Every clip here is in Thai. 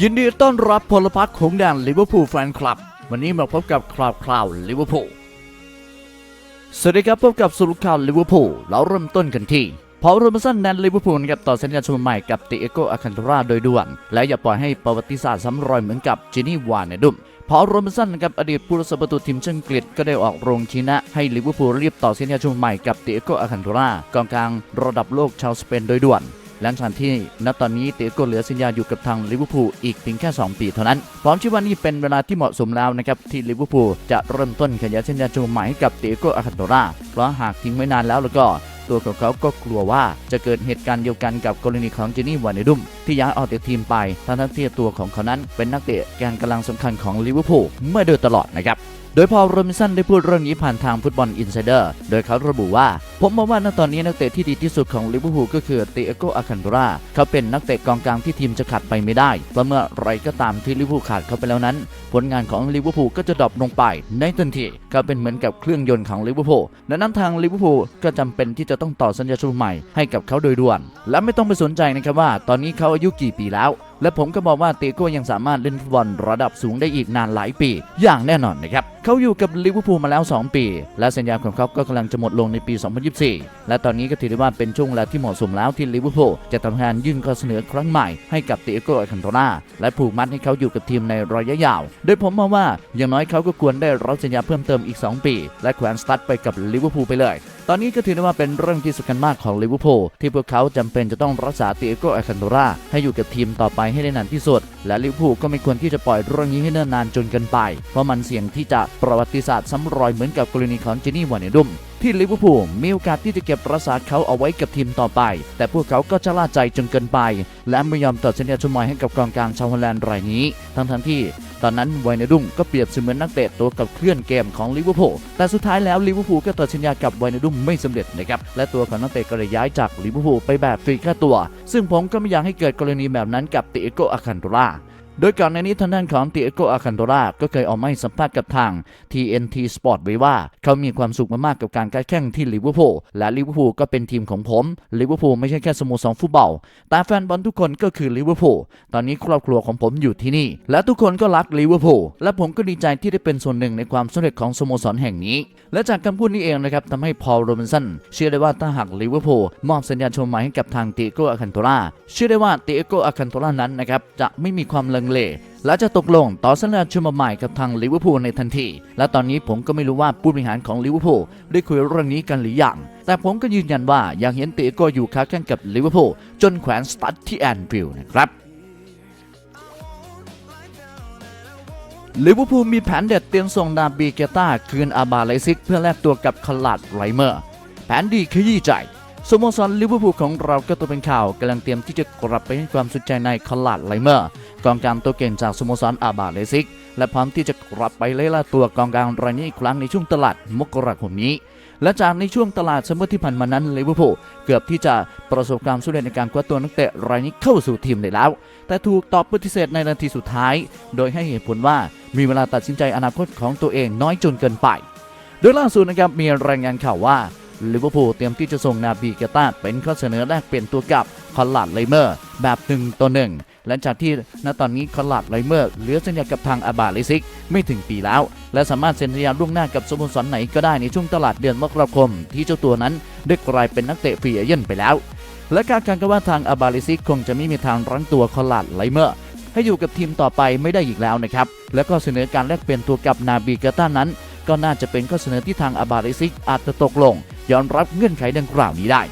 ยินดีต้อนรับพลพรรคของแดนลิเวอร์พูลแฟนคลับ วันนี้มาพบกับคราวคราวลิเวอร์พูลสวัสดีครับพบกับสรุข่าวลิเวอร์พูลเราเริ่มต้นกันที่พอลโรมสันแดนลิเวอร์พูลนะครับต่อสัญญาชมใหม่กับติเอโกอาคันตราโดยด่วน และอย่าปล่อยให้ประวัติศาสตร์ซ้ำรอยเหมือนกับจินี่วานเนดุมพอลโรมสันนะครับอดีตผู้รักษาประตูทีมชาติอังกฤษก็ได้ออกโรงชี้นะให้ลิเวอร์พูลรีบต่อสัญญาชมใหม่กับติเอโกอาคันตรา กองกลางระดับโลกชาวสเปนโดยด่วน หลังจากที่ณตอนนี้เตโกเหลือสัญญาอยู่กับทางลิเวอร์พูลอีกเพียงแค่ 2 ปีเท่านั้น พร้อมชื่อว่านี่เป็นเวลาที่เหมาะสมแล้วนะครับที่ลิเวอร์พูลจะเริ่มต้นขยายสัญญาชูใหม่ให้กับเตโกอาคาโตราเพราะหากทิ้งไว้นานแล้วแล้วก็ตัวของเขาก็กลัวว่าจะเกิดเหตุการณ์เดียวกันกับกรณีของเจนี่วานเนดุม ที่ย้ายออกจากทีมไป ทั้งๆที่ตัวของเขานั้นเป็นนักเตะแกนกำลังสำคัญของลิเวอร์พูลเมื่อโดยตลอดนะครับโดยพอลโรมินสันได้พูดเรื่องนี้ผ่านทางฟุตบอลอินไซเดอร์ โดยเขาระบุว่า ผมมองว่าณตอนนี้นักเตะที่ดีที่สุดของลิเวอร์พูลก็คือเตโกอาคันโตราเขาเป็นนักเตะกองกลางที่ทีมจะขาดไปไม่ได้เพราะเมื่อไรก็ตามที่ลิเวอร์พูลขาดเขาไปแล้วนั้น ผลงานของลิเวอร์พูลก็จะดรอปลงไป ในทันทีเขาเป็นเหมือนกับเครื่องยนต์ของลิเวอร์พูลดังนั้นทางลิเวอร์พูลก็จำเป็นที่จะต้องต่อสัญญาชูใหม่ให้กับเขาโดยด่วน และไม่ต้องไปสนใจนะครับว่า ตอนนี้เขาอายุกี่ปีแล้ว และผมก็บอกว่าเตโก้ยังสามารถเล่นฟุตบอลระดับสูงได้อีกนานหลายปี อย่างแน่นอนนะครับ เขาอยู่กับลิเวอร์พูลมาแล้ว 2 ปี และสัญญาของเขาก็กำลังจะหมดลงในปี 2024 และตอนนี้ก็ถือได้ว่าเป็นช่วงเวลาที่เหมาะสมแล้วที่ลิเวอร์พูลจะทำงานยื่นข้อเสนอครั้งใหม่ให้กับเตโก้อคันโตนาและผูกมัดให้เขาอยู่กับทีมในระยะยาว โดยผมมองว่าอย่างน้อยเขาก็ควรได้รับสัญญาเพิ่มเติมอีก 2 ปี และแขวนสตั๊ดไปกับลิเวอร์พูลไปเลย ตอนนี้ก็ถือได้ว่าเป็นเรื่องที่สำคัญมากของลิเวอร์พูลที่พวกเขาจำเป็นจะต้องรักษาเตียโกอคันโตราให้อยู่กับทีมต่อไปให้ได้นานที่สุด และลิเวอร์พูลก็ไม่ควรที่จะปล่อยเรื่องนี้ให้เนิ่นนานจนเกินไป เพราะมันเสี่ยงที่จะประวัติศาสตร์ซ้ำรอยเหมือนกับกรณีของเจนี่วานเนดุมที่ลิเวอร์พูลมีโอกาสที่จะเก็บรักษาเขาเอาไว้กับทีมต่อไป แต่พวกเขาก็จะล่าใจจนเกินไป และไม่ยอมต่อสัญญาชมใหม่ให้กับกองกลางชาวฮอลแลนด์รายนี้ ทั้งทั้งที่ ตอนนั้นไวนาดุมก็เปรียบเสมือนนักเตะตัวกับเคลื่อนเกมของลิเวอร์พูลแต่สุดท้ายแล้วลิเวอร์พูลก็ต่อสัญญากับไวนาดุมไม่สำเร็จนะครับและตัวของนักเตะก็เลยย้ายจากลิเวอร์พูลไปแบบฟรีค่าตัว ซึ่งผมก็ไม่อยากให้เกิดกรณีแบบนั้นกับติเอโกอาคันโตรา โดยก่อนในนี้ทางด้านของติเอโกอาคันโตราก็เคยออกมาให้สัมภาษณ์กับทาง TNT Sport ไว้ว่า เขามีความสุขมากๆกับการการแข่งที่ลิเวอร์พูลและลิเวอร์พูลก็เป็นทีมของผมลิเวอร์พูลไม่ใช่แค่สโมสรฟุตบอลแต่แฟนบอลทุกคนก็คือลิเวอร์พูลตอนนี้ครอบครัวของผมอยู่ที่นี่ และทุกคนก็รักลิเวอร์พูลและผมก็ดีใจที่ได้เป็นส่วนหนึ่งในความสำเร็จของสโมสรแห่งนี้ และจากคำพูดนี้เองนะครับทำให้พอลโรบินสันเชื่อได้ว่าถ้าหากลิเวอร์พูลมอบสัญญาชมใหม่ให้กับทางติโกอาคันโตราเชื่อได้ว่าติโกอาคันโตรานั้นนะครับจะไม่มีความลังเล และจะตกลงต่อสัญญาชุมใหม่กับทางลิเวอร์พูลในทันที และตอนนี้ผมก็ไม่รู้ว่าผู้บริหารของลิเวอร์พูลได้คุยเรื่องนี้กันหรือยัง แต่ผมก็ยืนยันว่าอยากเห็นเตโกอยู่ค้าแข่งกับลิเวอร์พูลจนแขวนสตัดที่แอนฟิลด์นะครับลิเวอร์พูลมีแผนเด็ดเตรียมส่งนาบีเกต้าคืนอาบาไลซิก เพื่อแลกตัวกับคลาดไรเมอร์ แผนดีขยี้ใจสโมสรลิเวอร์พูลของเราก็ตัวเป็นข่าวกำลังเตรียมที่จะกลับไปให้ความสนใจในคลาดไรเมอร์ กองกลางตัวเก่งจากสโมสรอาบาเลซิก และพร้อมที่จะกลับไปเล่ล่าตัวกองกลางรายนี้อีกครั้งในช่วงตลาดมกราคมนี้ และจากในช่วงตลาดซัมเมอร์ที่ผ่านมานั้นลิเวอร์พูลเกือบที่จะประสบความสำเร็จในการคว้าตัวนักเตะรายนี้เข้าสู่ทีมได้แล้ว แต่ถูกตอบปฏิเสธในนาทีสุดท้าย โดยให้เหตุผลว่ามีเวลาตัดสินใจอนาคตของตัวเองน้อยจนเกินไป โดยล่าสุดนะครับมีรายงานข่าวว่าลิเวอร์พูลเตรียมที่จะส่งนาบีเกต้าเป็นข้อเสนอแลกเปลี่ยนตัวกับคอลลาดไลเมอร์ แบบหนึ่งต่อหนึ่ง หลังจากที่ณตอนนี้คอลาดไลเมอร์เหลือสัญญากับทางอาบาลิซิกไม่ถึงปีแล้ว และสามารถเซ็นสัญญาล่วงหน้ากับสโมสรไหนก็ได้ในช่วงตลาดเดือนมกราคม ที่เจ้าตัวนั้นได้กลายเป็นนักเตะฟรีเอเย่นไปแล้ว และการการกันว่าทางอาบาลิซิกคงจะไม่มีทางรั้งตัวคอลาดไลเมอร์ให้อยู่กับทีมต่อไปไม่ได้อีกแล้วนะครับ แล้วก็เสนอการแลกเปลี่ยนตัวกับนาบีเกต้านั้น ก็น่าจะเป็นข้อเสนอที่ทางอาบาลิซิกอาจจะตกลงยอมรับเงื่อนไขดังกล่าวนี้ได้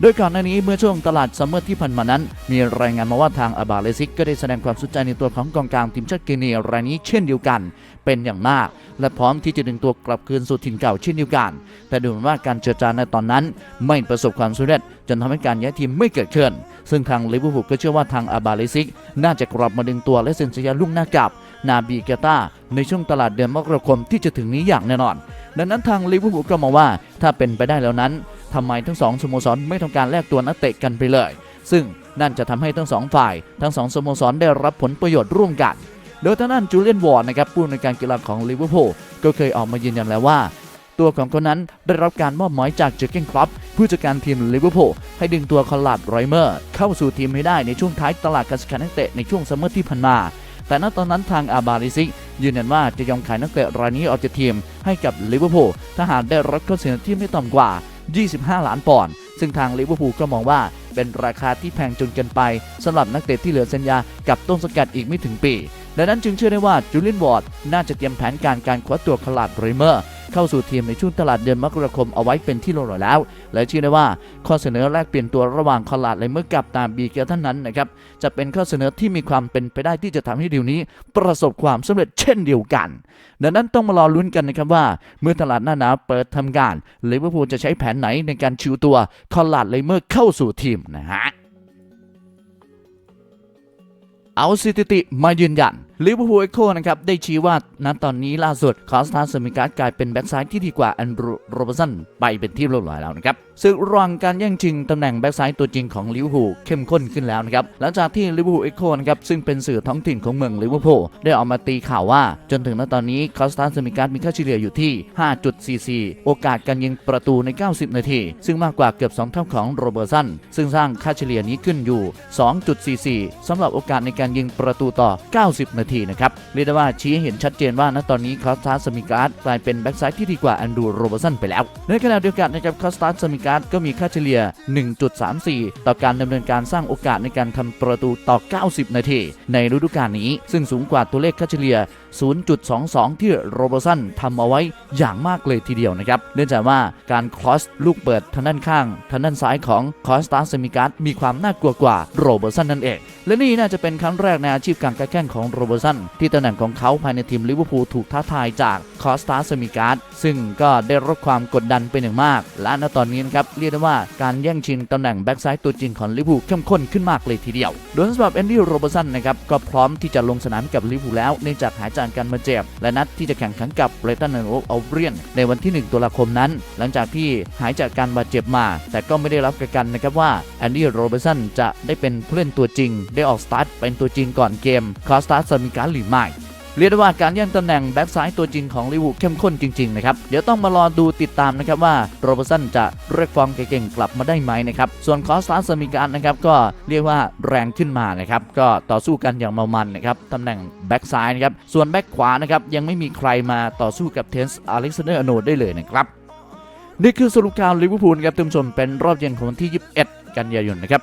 โดยก่อนหน้านี้เมื่อช่วงตลาดซัมเมอร์ที่ผ่านมานั้น มีรายงานมาว่าทางอาบาเลซิกก็ได้แสดงความสนใจในตัวของกองกลางทีมชาติกินีรายนี้เช่นเดียวกัน เป็นอย่างมาก และพร้อมที่จะดึงตัวกลับคืนสู่ถิ่นเก่าเช่นเดียวกัน แต่ดูเหมือนว่าการเจรจาในตอนนั้น ไม่ประสบความสำเร็จจนทำให้การย้ายทีมไม่เกิดขึ้นซึ่งทางลิเวอร์พูลก็เชื่อว่าทางอาบาเลซิก น่าจะกลับมาดึงตัวและเซ็นสัญญาล่งหน้ากับนาบีเกตาในช่วงตลาดเดือนมกราคมที่จะถึงนี้อย่างแน่นอน ดังนั้นทางลิเวอร์พูลก็มองว่าถ้าเป็นไปได้แล้วนั้น ทำไมทั้งสองสโมสรไม่ทำการแลกตัวนักเตะกันไปเลย ซึ่งนั่นจะทำให้ทั้งสองฝ่าย ทั้งสองสโมสรได้รับผลประโยชน์ร่วมกัน โดยทางด้านจูเลียนวอร์ดนะครับผู้ในวยการกีฬาของลิเวอร์พูลก็เคยออกมายืนยันแล้วว่า ตัวของเขานั้นได้รับการมอบหมายจากเจอร์เกนครอปผู้จัดการทีมลิเวอร์พูลให้ดึงตัวคอลลาดไรเมอร์ เข้าสู่ทีมให้ได้ในช่วงท้ายตลาดการซื้อขายนักเตะในช่วงซัมเมอร์ที่ผ่านมา แต่ณตอนนั้นทางอาบาริซิยืนยันว่าจะยอมขายนักเตะรายนี้ออกจากทีมให้กับลิเวอร์พูลถ้าหากได้รับข้อเสนอที่ไม่ต่ำกว่า 25 ล้านปอนด์ซึ่งทางลิเวอร์พูลก็มองว่าเป็นราคาที่แพงจนเกินไปสำหรับนักเตะที่เหลือสัญญากับต้นสังกัดอีกไม่ถึงปีดังนั้นจึงเชื่อได้ว่าจูเลียนวอร์ดน่าจะเตรียมแผนการการคว้าตัวคลาดบรเมอร์ เข้าสู่ทีมในช่วงตลาดเดือนมกราคมเอาไว้เป็นที่เรียบร้อยแล้ว และเชื่อได้ว่าข้อเสนอแลกเปลี่ยนตัวระหว่างคลาดไรเมอร์กับตามบีเกลท่านนั้นนะครับจะเป็นข้อเสนอที่มีความเป็นไปได้ที่จะทำให้ดีลนี้ ประสบความสำเร็จเช่นเดียวกัน ดังนั้นต้องมารอลุ้นกันนะครับว่า เมื่อตลาดหน้าหนาวเปิดทำการลิเวอร์พูลจะใช้แผนไหนในการชิวตัวคอลาดไลเมอร์เข้าสู่ทีมนะฮะเอาสถิติมายืนยัน ลิเวอร์พูลเอ็กโคนะครับ ได้ชี้ว่าณตอนนี้ล่าสุดคอสตาสมิการ์ดกลายเป็นแบ็กซ้ายที่ดีกว่าแอนดรูโรเบอร์สันไปเป็นที่เรียบร้อยแล้วนะครับศึกระหว่างการแย่งชิงตำแหน่งแบ็กซ้ายตัวจริงของลิเวอร์พูลเข้มข้นขึ้นแล้วนะครับหลังจากที่ลิเวอร์พูลเอ็กโคนะครับซึ่งเป็นสื่อท้องถิ่นของเมืองลิเวอร์พูลได้ออกมาตีข่าวว่า จนถึงณตอนนี้คอสตาสมิการ์ดมีค่าเฉลี่ยอยู่ที่ 5.44 โอกาสการยิงประตูใน 90 นาที ซึ่งมากกว่าเกือบ 2 เท่าของโรเบอร์สันซึ่งสร้างค่าเฉลี่ยนี้ขึ้นอยู่ 2.44สำหรับโอกาสในการยิงประตูต่อ 90 นาทีนะครับ เรียกได้ว่าชี้ให้เห็นชัดเจนว่าณตอนนี้คอสตาสมิการ์ดกลายเป็นแบ็กซ้ายที่ดีกว่าแอนดูโรเบอร์สันไปแล้ว ในขณะเดียวกันนะครับคอสตาสมิการ์ดก็มีค่าเฉลี่ย 1.34 ต่อการดำเนินการสร้างโอกาสในการทำประตูต่อ 90 นาที ในฤดูกาลนี้ ซึ่งสูงกว่าตัวเลขค่าเฉลี่ย 0.22 ที่โรเบอร์สันทำเอาไว้อย่างมากเลยทีเดียวนะครับเนื่องจากว่าการครอสลูกเปิดทางด้านข้างทางด้านซ้ายของคอสตาสมิการ์ดมีความน่ากลัวกว่าโรเบอร์สันนั่นเอง และนี่น่าจะเป็นครั้งแรกในอาชีพการแข่งของโรเบสันที่ตำแหน่งของเขาภายในทีมลิเวอร์พูลถูกท้าทายจากคอสตาสมิการ์ดซึ่งก็ได้รับความกดดันเป็นอย่างมาก และณตอนนี้นะครับเรียกได้ว่าการแย่งชิงตำแหน่งแบ็กซ้ายตัวจริงของลิเวอร์พูลเข้มข้นขึ้นมากเลยทีเดียว โดยสำหรับแอนดี้โรเบอร์สันนะครับก็พร้อมที่จะลงสนามกับลิเวอร์พูลแล้วเนื่องจากหายจากการบาดเจ็บและนัดที่จะแข่งขันกับเบรตันโอเอาเรียนในวันที่ 1ตุลาคมนั้น หลังจากที่หายจากการบาดเจ็บมา แต่ก็ไม่ได้รับประกันนะครับว่าแอนดี้โรเบอร์สันจะได้เป็นผู้เล่นตัวจริง ได้ออกสตาร์ทเป็นตัวจริงก่อนเกมคอสตาสมีการหรือไม่เรียกได้ว่าการแย่งตำแหน่งแบ็กซ้ายตัวจริงของลิวูเข้มข้นจริงๆนะครับ เดี๋ยวต้องมารอดูติดตามนะครับว่าโรเบอร์สันจะเรียกฟอร์มเก่งๆกลับมาได้ไหมนะครับ ส่วนคอสตาสมีการนะครับก็เรียกว่าแรงขึ้นมานะครับ ก็ต่อสู้กันอย่างเมามันนะครับตำแหน่งแบ็กซ้ายนะครับ ส่วนแบ็กขวานะครับยังไม่มีใครมาต่อสู้กับเทนส์อเล็กซานเดอร์อโนดได้เลยนะครับ นี่คือสรุปข่าวลิเวอร์พูลครับท่านผู้ชมเป็นรอบเย็นของวันที่ 21 กันยายนนะครับ